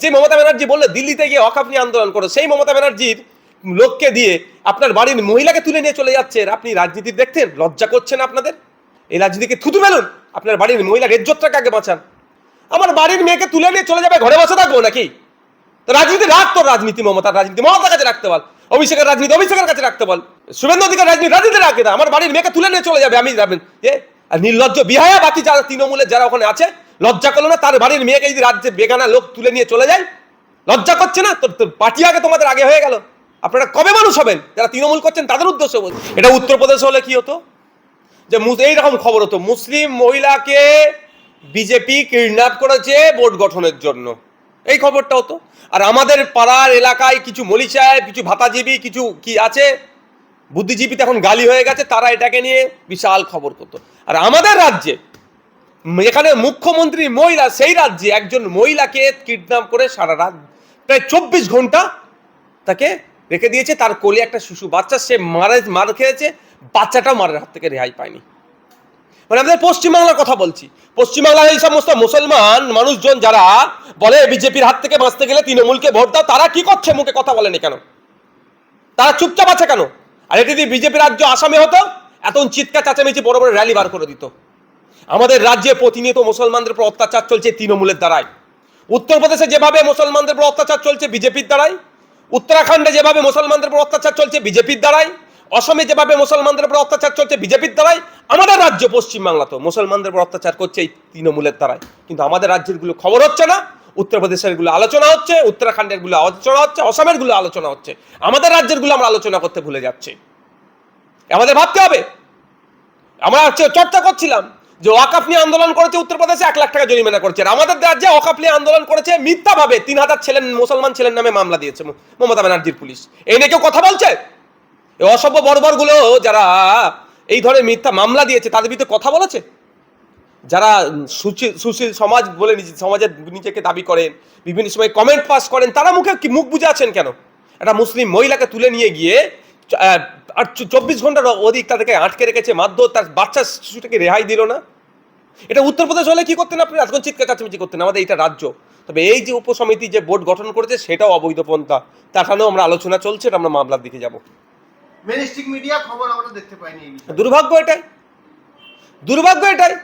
যে মমতা ব্যানার্জি বললে দিল্লিতে গিয়ে অকাপ নিয়ে আন্দোলন করো, সেই মমতা ব্যানার্জির লোককে দিয়ে আপনার বাড়ির মহিলাকে তুলে নিয়ে চলে যাচ্ছে আপনি রাজনীতি দেখতেন লজ্জা করছেন আপনাদের? এই রাজনীতিকে থুতু মেলুন আপনার বাড়ির মহিলার ইজ্জতটাকে আগে বাঁচান। আমার বাড়ির মেয়েকে তুলে নিয়ে চলে যাবে, ঘরে বসে থাকব নাকি? রাজনীতি রাখ তোর রাজনীতি, মমতার রাজনীতি। মমতার কাছে রাখতে বল। অভিষেকের রাজনীতি, অভিষেকের কাছে রাখতে বল। শুভেন্দু অধিকার রাজনীতি রাজনীতি দাও। আমার বাড়ির মেয়েকে তুলে নিয়ে চলে যাবে, আমি যাবেন। এ? আর নির্লজ্জ বিহায়া বাকি যারা তৃণমূলের, যারা ওখানে আছে লজ্জা করল না? তার বাড়ির মেয়েকে যদি রাজ্যে বেগানা লোক তুলে নিয়ে চলে যায়? লজ্জা করছে না? তোর তোর পার্টি আগে তোমাদের আগে হয়ে গেল। আপনারা কবে মানুষ হবেন? যারা তৃণমূল করছেন, তাদের উদ্দেশ্য বলছি। এটা উত্তরপ্রদেশ হলে কি হতো? যে এইরকম খবর হতো, মুসলিম মহিলাকে বিজেপি কিডন্যাপ করেছে ভোট গঠনের জন্য। এই খবরটা হতো। আর আমাদের পাড়ার এলাকায় কিছু মলি সাহেব কিছু ভাতাজীবী, কিছু কি আছে? বুদ্ধিজীবীতে এখন গালি হয়ে গেছে, তারা এটাকে নিয়ে বিশাল খবর করতো। আর আমাদের রাজ্যে এখানে মুখ্যমন্ত্রী মহিলা, সেই রাজ্যে একজন মহিলাকে কিডন্যাপ করে সারা রাত, প্রায় চব্বিশ ঘণ্টা তাকে রেখে দিয়েছে। তার কোলে একটা শিশু, বাচ্চা, সে মারা, মার খেয়েছে, বাচ্চাটাও মারের হাত থেকে রেহাই পায়নি। মানে আমাদের পশ্চিমবাংলার কথা বলছি। পশ্চিমবাংলার এই সমস্ত মুসলমান মানুষজন যারা বলে বিজেপির হাত থেকে বাঁচতে গেলে তৃণমূলকে ভোট দাও, তারা কি করছে? মুখে কথা বলেনি কেন? তারা চুপচাপ আছে কেন? আর এটি যদি বিজেপি রাজ্য আসামে হতো এত চিৎকার, চাচামেচি, বড় বড় র্যালি বার করে দিত। আমাদের রাজ্যে প্রতিনিয়ত মুসলমানদের উপর অত্যাচার চলছে তৃণমূলের দ্বারাই। উত্তরপ্রদেশে যেভাবে মুসলমানদের উপর অত্যাচার চলছে বিজেপির দ্বারাই, উত্তরাখণ্ডে যেভাবে মুসলমানদের উপর অত্যাচার চলছে বিজেপির দ্বারাই, অসমে যেভাবে মুসলমানদের উপর অত্যাচার চলছে বিজেপির দ্বারাই, আমাদের রাজ্য পশ্চিমবাংলা তো মুসলমানদের উপর অত্যাচার করছে এই তৃণমূলের দ্বারাই। কিন্তু আমাদের রাজ্যেরগুলো খবর হচ্ছে না, উত্তরপ্রদেশেরগুলো আলোচনা হচ্ছে, উত্তরাখণ্ডেরগুলো আলোচনা হচ্ছে, অসমেরগুলো আলোচনা হচ্ছে। আমাদের রাজ্যেরগুলো আমরা আলোচনা করতে ভুলে যাচ্ছি। আমাদের ভাবতে হবে। আমরা চর্চা করছিলাম। যে ওয়াকাফ নিয়ে আন্দোলন করেছে উত্তরপ্রদেশে এক লাখ টাকা জরিমানা করেছে। আমাদের রাজ্যে ওয়াকাফ নিয়ে আন্দোলন করেছে মিথ্যাভাবে। তিন হাজার ছেলেন মুসলমান ছেলের নামে মামলা দিয়েছে মমতা ব্যানার্জির পুলিশ। এই নিয়ে কেউ কথা বলছে? এই অসভ্য বর্বরগুলো যারা এই ধরনের মিথ্যা মামলা দিয়েছে, তাদের ভিতরে কথা বলেছে? যারা সুশীল সমাজ বলে সমাজের নিজেকে দাবি করেন, বিভিন্ন সময় কমেন্ট পাস করেন, তারা মুখে মুখ বুঝে আছেন কেন? একটা মুসলিম মহিলাকে তুলে নিয়ে গিয়ে আর চব্বিশ ঘণ্টার অধিক তাদেরকে আটকে রেখেছে। মারধর তার বাচ্চা শিশুটাকে রেহাই দিল না। এটা উত্তরপ্রদেশ হলে কি করতেন আপনি? এতক্ষণ চিৎকার চাচামেচি করতেন। আমাদের এটা রাজ্য। তবে এই যে উপসমিতি যে বোর্ড গঠন করেছে সেটাও অবৈধ পন্থা। তাখানেও আমরা আলোচনা চলছে এটা আমরা মামলার দিকে যাব। মিডিয়া খবর আমরা দেখতে পাইনি দুর্ভাগ্য এটাই। দুর্ভাগ্য এটাই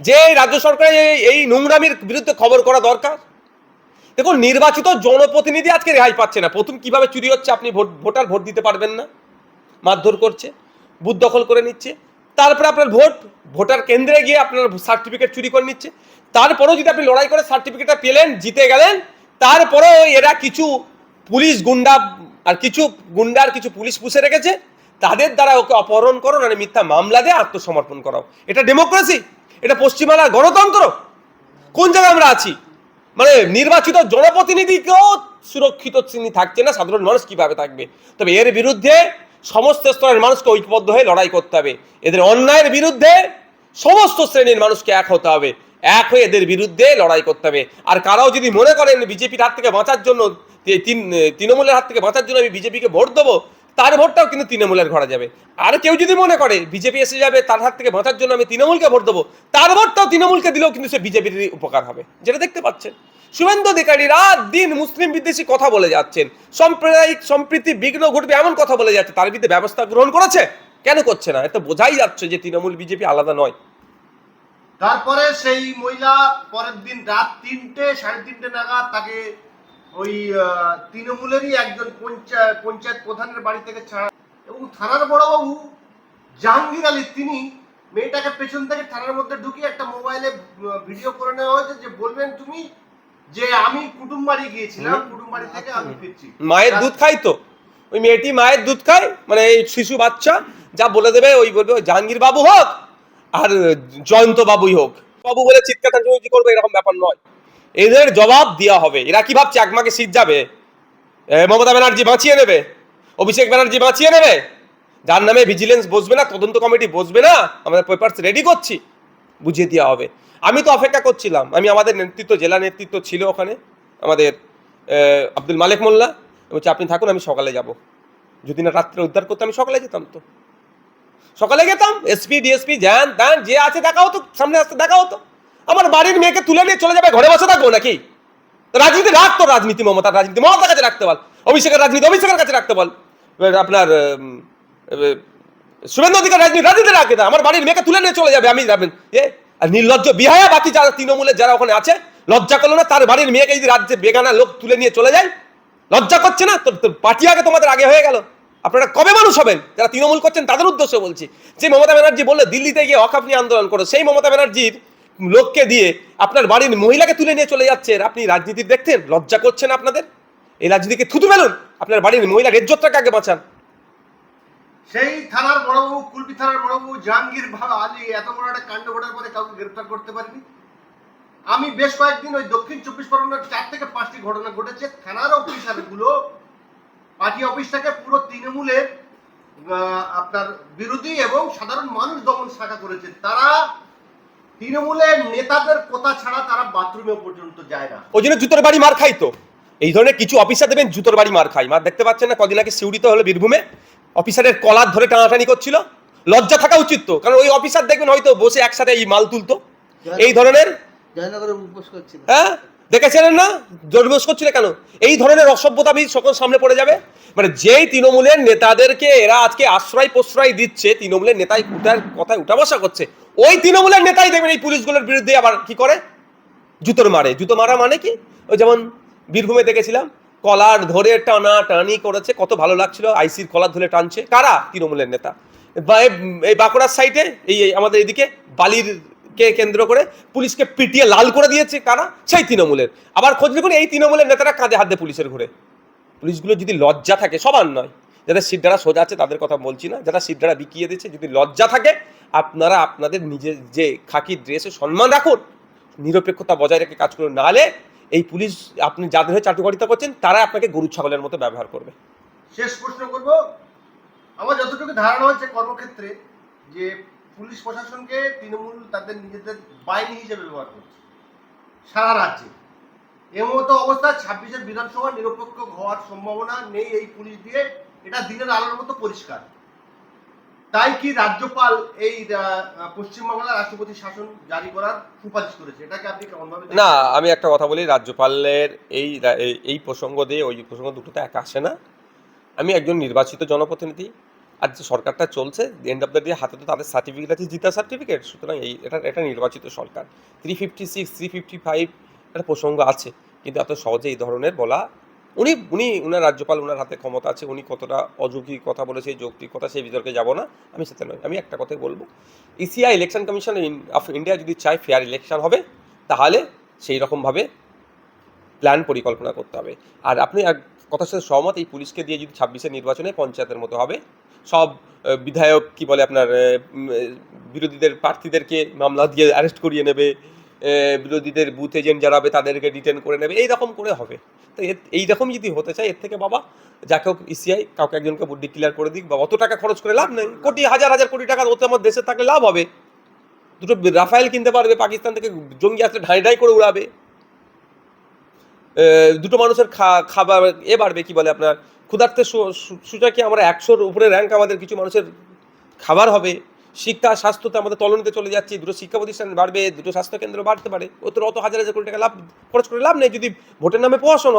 যে রাজ্য সরকারের এই- এই নোংরামির বিরুদ্ধে খবর করা দরকার। দেখুন, নির্বাচিত জনপ্রতিনিধি আজকে রেহাই পাচ্ছে না। প্রথম কীভাবে চুরি হচ্ছে আপনি ভোট, ভোটার ভোট দিতে পারবেন না। মারধর করছে, বুথ দখল করে নিচ্ছে। তারপরে আপনার ভোট, ভোটার কেন্দ্রে গিয়ে আপনার সার্টিফিকেট চুরি করে নিচ্ছে। তারপরেও যদি আপনি লড়াই করে সার্টিফিকেটটা পেলেন, জিতে গেলেন, তারপরেও এরা কিছু পুলিশ গুন্ডা আর কিছু গুন্ডার কিছু পুলিশ পুষে রেখেছে। তাদের দ্বারা ওকে অপহরণ করো মানে মিথ্যা মামলা দিয়ে আত্মসমর্পণ করাও। এটা ডেমোক্রেসি? এটা পশ্চিমবাংলার গণতন্ত্র? কোন জায়গায় আমরা আছি? মানে নির্বাচিত জনপ্রতিনিধিকেও সুরক্ষিত তিনি থাকছে না, সাধারণ মানুষ কীভাবে থাকবে? তবে এর বিরুদ্ধে সমস্ত স্তরের মানুষকে ঐক্যবদ্ধ হয়ে লড়াই করতে হবে। এদের অন্যায়ের বিরুদ্ধে সমস্ত শ্রেণির মানুষকে এক হতে হবে। এক হয়ে এদের বিরুদ্ধে লড়াই করতে হবে। আর কারাও যদি মনে করেন, বিজেপির হাত থেকে বাঁচার জন্য তৃণমূলের হাত থেকে বাঁচার জন্য আমি বিজেপিকে ভোট দেবো তার ভোটটাও কিন্তু তৃণমূলের ঘরা যাবে। আর কেউ যদি মনে করে বিজেপি এসে যাবে, তার হাত থেকে বাঁচার জন্য আমি তৃণমূলকে ভোট দেবো, তার ভোটটাও তৃণমূলকে দিলেও কিন্তু সে বিজেপির উপকার হবে। যেটা দেখতে পাচ্ছেন। শুভেন্দু অধিকারী রাত দিন মুসলিম বিদ্বেষী কথা বলে যাচ্ছেন। সাম্প্রদায়িক সম্প্রীতি বিঘ্ন ঘটবে এমন কথা বলে যাচ্ছে। তার বিরুদ্ধে ব্যবস্থা গ্রহণ করেছে? কেন করছে না? এত বোঝাই যাচ্ছে যে তৃণমূল বিজেপি আলাদা নয়। তারপরে সেই মহিলা পরের দিন রাত তিনটে, সাড়ে তিনটে নাগাদ তাকে ওই তৃণমূলেরই একজন পঞ্চায়েত পঞ্চায়েত প্রধানের বাড়ি থেকে ছাড়া এবং থানার বড়বাবু জাহাঙ্গীর আলী তিনি মেয়েটাকে পেছন থেকে থানার মধ্যে ঢুকিয়ে একটা মোবাইলে ভিডিও করে নেওয়া হয়েছে যে বলবেন তুমি যে আমি কুটুম বাড়ি গিয়েছিলাম। কুটুম বাড়ি থেকে আমি ফিরছি। মায়ের দুধ খাই তো? ওই মেয়েটি মায়ের দুধ খায়? মানে এই শিশু বাচ্চা যা বলে দেবে ওই বলবে জাহাঙ্গীর বাবু হোক আর জয়ন্ত বাবুই হোক। বাবু বলে চিৎকার করবে এরকম ব্যাপার নয়। এদের জবাব দেওয়া হবে। এরা কি ভাবছে? এক মাকে শীত যাবে মমতা ব্যানার্জি বাঁচিয়ে নেবে? অভিষেক ব্যানার্জি বাঁচিয়ে নেবে? যার নামে ভিজিলেন্স বসবে না, তদন্ত কমিটি বসবে না আমাদের পেপারস রেডি করছি। বুঝিয়ে দেওয়া হবে। আমি তো অপেক্ষা করছিলাম। আমি আমাদের নেতৃত্ব, জেলা নেতৃত্ব ছিল ওখানে, আমাদের আব্দুল মালিক মোল্লা। বলছে, আপনি থাকুন, আমি সকালে যাব। যদি না রাত্রে উদ্ধার করতে, আমি সকালে যেতাম তো। সকালে যেতাম। এসপি ডিএসপি জ্যান, ত্যান, যে আছে দেখা হতো সামনে আসতে দেখা হতো আমার বাড়ির মেয়েকে তুলে নিয়ে চলে যাবে, ঘরে বসে থাকব নাকি? রাজনীতি, রাখ তো রাজনীতি, মমতার রাজনীতি, মমতার কাছে রাখতে বল, অভিষেকের রাজনীতি, অভিষেকের কাছে রাখতে বল। আপনার শুভেন্দু অধিকার রাজনীতি রাজনীতি রাখে আমার বাড়ির মেয়েকে তুলে নিয়ে চলে যাবে, আমি যাবেন। এ, আর নির্লজ্জ বিহায়া বাকি যারা তৃণমূলের যারা ওখানে আছে, লজ্জা করল না, তার বাড়ির মেয়েকে যদি রাজ্যে বেগানা লোক তুলে নিয়ে চলে যায়, লজ্জা করছে না? তোর পার্টি আগে তোমাদের আগে হয়ে গেল। আপনারা কবে মানুষ হবেন? যারা তৃণমূল করছেন, তাদের উদ্দেশ্যে বলছি। যে মমতা ব্যানার্জি বললে, দিল্লিতে গিয়ে অকাপ নিয়ে আন্দোলন করো, সেই মমতা ব্যানার্জির লোককে দিয়ে আপনার বাড়ির মহিলাকে তুলে নিয়ে চলে যাচ্ছে আপনি রাজনীতি দেখতেন লজ্জা করছেন আপনাদের? এই রাজনীতিকে থুতু মেলুন আপনার বাড়ির মহিলার ইজ্জতটাকে আগে বাঁচান? সেই থানার বড়বাবু, কুলপি থানার বড়বাবু, জাহাঙ্গীর ভা- আলী এত বড় একটা কাণ্ড ঘটার পরে কাউকে গ্রেফতার করতে পারেনি? আমি বেশ কয়েকদিন ওই দক্ষিণ চব্বিশ পরগনার চার থেকে পাঁচটি ঘটনা ঘটেছে। থানার অফিসারগুলো পার্টি অফিসটাকে পুরো তৃণমূলের আপনার বিরোধী এবং সাধারণ মানুষ দমন শাখা করেছে। তারা তৃণমূলের নেতাদের কথা ছাড়া তারা বাথরুমে পর্যন্ত যায় না। ওই জন্য জুতোর বাড়ি মার খাই তো। এই ধরনের কিছু অফিসার দেবেন জুতোর বাড়ি মার খাই। মার দেখতে পাচ্ছেন না কদিন আগে সিউড়িতে হলো বীরভূমে। অফিসারের কলার ধরে টানাটানি করছিল। লজ্জা থাকা উচিত তো কারণ ওই অফিসার দেখবেন হয়তো বসে একসাথে এই মাল তুলতো। এই ধরনের জয়নগরে উপোস করছিল। হ্যাঁ? দেখেছিলেন না? জোরবোস করছিল কেন? এই ধরনের অসভ্যতামি সকল সামনে পড়ে যাবে। মানে যেই তৃণমূলের নেতাদেরকে এরা আজকে আশ্রয় প্রশ্রয় দিচ্ছে তৃণমূলের নেতাই উঠার কথায় উঠা বসা করছে ওই তৃণমূলের নেতাই দেখবেন এই পুলিশগুলোর বিরুদ্ধে আবার কি করে? জুতোর মারে। জুতো মারা মানে কি? ওই যেমন বীরভূমে দেখেছিলাম, কলার ধরে টানা টানি করেছে, কত ভালো লাগছিল, আইসির কলার ধরে টানছে। কারা? তৃণমূলের নেতা। এই বাঁকুড়ার সাইডে, এই আমাদের এদিকে বালির কে কেন্দ্র করে পুলিশকে পিটিয়ে লাল করে দিয়েছে কারা? সেই তৃণমূলের। আবার খোঁজ দেখুন, এই তৃণমূলের নেতারা কাঁধে হাত পুলিশের ঘুরে। পুলিশগুলো যদি লজ্জা থাকে, সবার নয়। যাদের সিদ্ধারা সোজা আছে তাদের কথা বলছি না, যারা সিদ্ধারা বিকিয়ে দিচ্ছে, যদি লজ্জা থাকে, আপনারা আপনাদের নিজের যে খাকি ড্রেসে সম্মান রাখুন, নিরপেক্ষতা বজায় রেখে কাজ করুন। নাহলে এই পুলিশ, আপনি যাদের হয়ে চাটুকারিতা করছেন তারা আপনাকে গরু ছাগলের মতো ব্যবহার করবে। শেষ প্রশ্ন করব। আমার যতটুকু ধারণা হচ্ছে কর্মক্ষেত্রে, যে পুলিশ প্রশাসনকে তৃণমূল তাদের নিজেদের বাহিনী হিসেবে ব্যবহার করছে, সারা রাজ্যে। এমতো অবস্থা ছাব্বিশের বিধানসভা নিরপেক্ষ হওয়ার সম্ভাবনা নেই এই পুলিশ দিয়ে। এটা দিনের আলোর মতো পরিষ্কার। তাই কি রাজ্যপাল এই পশ্চিমবাংলার রাষ্ট্রপতি শাসন জারি করার সুপারিশ করেছে? এটাকে আপনি কেমনভাবে না, আমি একটা কথা বলি, রাজ্যপালের এই- এই প্রসঙ্গ দিয়ে ওই প্রসঙ্গ দুটোতে এক আসে না। আমি একজন নির্বাচিত জনপ্রতিনিধি, আর যে সরকারটা চলছে এন্ড অফ দ্য ডে হাতে তো তাদের সার্টিফিকেট আছে, জিতা সার্টিফিকেট সুতরাং এই, এটা এটা নির্বাচিত সরকার। Three fifty six three fifty five একটা প্রসঙ্গ আছে, কিন্তু এত সহজে এই ধরনের বলা উনি উনি, উনার রাজ্যপাল, উনার হাতে ক্ষমতা আছে, উনি কতটা অযৌক্তিক কথা বলেছে যৌক্তিক কথা, সেই বিতর্কে যাব না, আমি সেটা নয়, আমি একটা কথাই বলব। ECI election commission of India যদি চায় ফেয়ার ইলেকশন হবে, তাহলে সেই রকমভাবে প্ল্যান পরিকল্পনা করতে হবে। আর আপনি কথার সাথে সহমত, এই পুলিশকে দিয়ে যদি ছাব্বিশের নির্বাচনে পঞ্চায়েতের মতো হবে, সব বিধায়ক কি বলে আপনার বিরোধীদের প্রার্থীদেরকে মামলা দিয়ে অ্যারেস্ট করিয়ে নেবে বিরোধীদের বুথ এজেন্ট যারা হবে তাদেরকে রিটেন করে নেবে। এই রকম করে হবে। তো এর- এই রকম যদি হতে চায়, এর থেকে বাবা, যাকে হোক ইসিআই কাউকে একজনকে ডিক্লেয়ার করে দিক। বা অত টাকা খরচ করে লাভ নেই। কোটি, হাজার হাজার কোটি টাকা ওতে আমার দেশে থাকলে লাভ হবে। দুটো রাফায়েল কিনতে পারবে, পাকিস্তান থেকে জঙ্গি আসলে ঢাই ঢাই করে উড়াবে। দুটো মানুষের খাবার এ বাড়বে, কি বলে আপনার? ক্ষুধার্তের সূচকে আমরা একশোর উপরে র্যাঙ্ক আমাদের কিছু মানুষের খাবার হবে? শিক্ষা, স্বাস্থ্য স্বাস্থ্যতে আমাদের তলনিতে চলে যাচ্ছে, দুটো শিক্ষা প্রতিষ্ঠান বাড়বে, দুটো স্বাস্থ্য কেন্দ্র বাড়তে পারে। ও তো অত হাজার হাজার কোটি টাকা লাভ, খরচ করে লাভ নেই যদি ভোটের নামে প্রশাসন